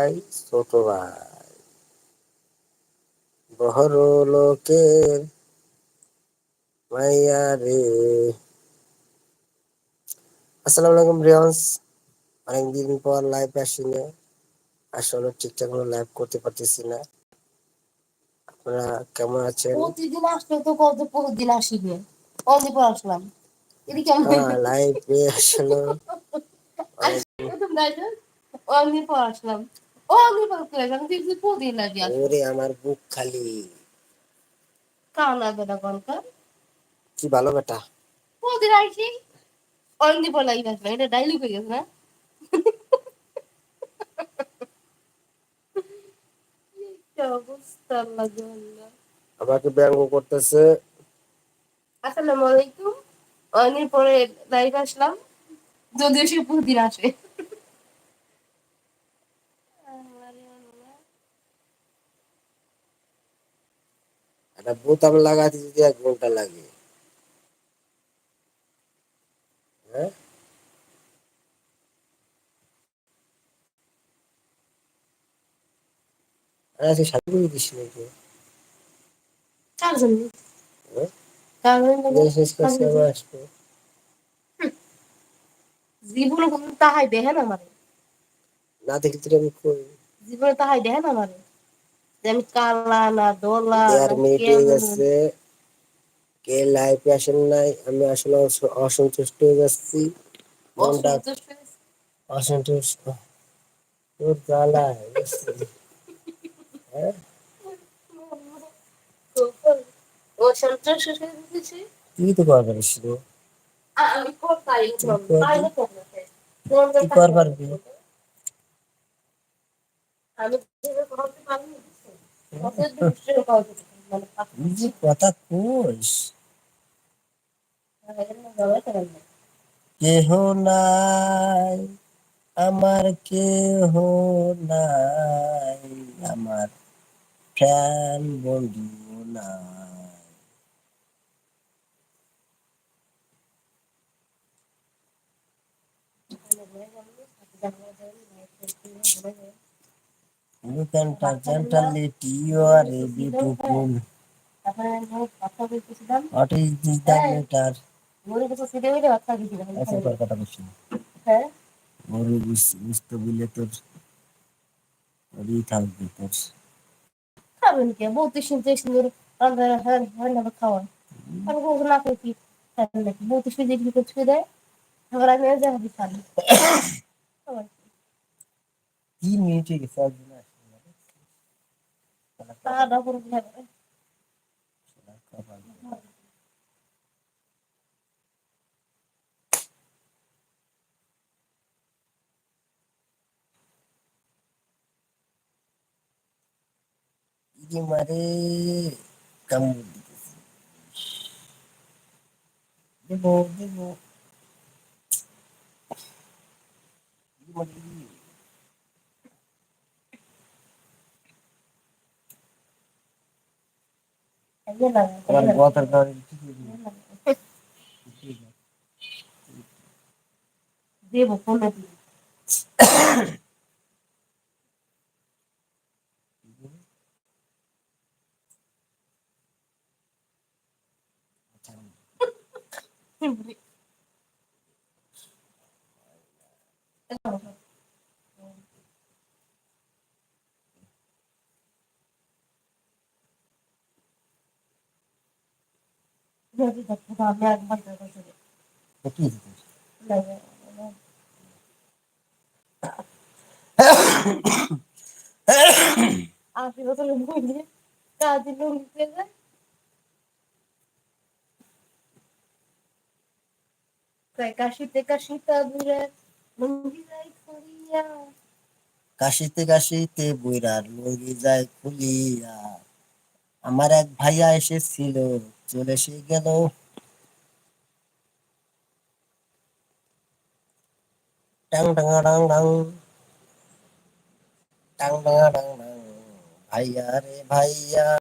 ভাই ছোট ভাই। বহর লোকের মাইয়া রে। আসসালামু আলাইকুম রিয়ান্স অনেকদিন পর লাইভ আসিনি। আসলে ঠিকঠাক মতো লাইভ করতে পারতেছি না। আপনারা কেমন আছেন? প্রতিদিন আসলে তো কত প্রতিদিন অনেক পর আসলাম। কেমন? লাইভে আসলে অনেক পর আসলাম। ও আমি দেখছি আসলে ওরে আমার বুক খালি। কানা বেটা কনকা কি ভালো বেটা। আইছি লাগে আসলাম এটা ডাইলগ হয়ে গেছে না? আমাকে ব্যঙ্গ করতেছে। আসসালামু আলাইকুম। অনেক পরে লাইভ আসলাম যদিও সে প্রতিদিন আসে একটা বোতাম লাগাতে যদি এক ঘণ্টা লাগে। হ্যাঁ? করে দিস নাকি? হ্যাঁ? জীবনে আমার? না দেখি তুই আমি জীবনে তাহাই দেখেন আমার? যে আমি কালা না দোলা মিনিট হয়ে গেছে কে লাইফে আসেন নাই আমি আসলে অস- অসন্তুষ্ট হয়ে যাচ্ছি মনটা অসন্তুষ্ট। তোর জ্বালা। তুই তো আমি কথা কইস কেহ নাই আমার কেহ নাই আমার প্রাণ বন্ধু নাই। Look and you are. তারপরে আমি কথা বলতেছিলাম? What is this the matter? দিয়েছিলাম আচ্ছা তোর কথা বলছি। হ্যাঁ। ওরে বুঝ- বুঝতে বললে তোর ওরই থাকবে তোর। খাবেন কে? বলতে শুনতে সুন্দর রান্না রান্না খাওয়ান। আমি কোনো না করে কি নাকি? বলতে শুয়ে দেখি তো ছুঁয়ে দেয় আবার আমি তিন মিনিট হয়ে গেছে ada huruf ini mari kamu debo debo ini Devo con যায় কাশিতে কাশিতে বুড়ে লুঙ্গি যাই করিয়া কাশিতে কাশিতে যায় খুলিয়া। আমার এক ভাইয়া এসেছিল চলে সে গেল। ডাং ডাং টাং। ভাইয়া রে ভাইয়া।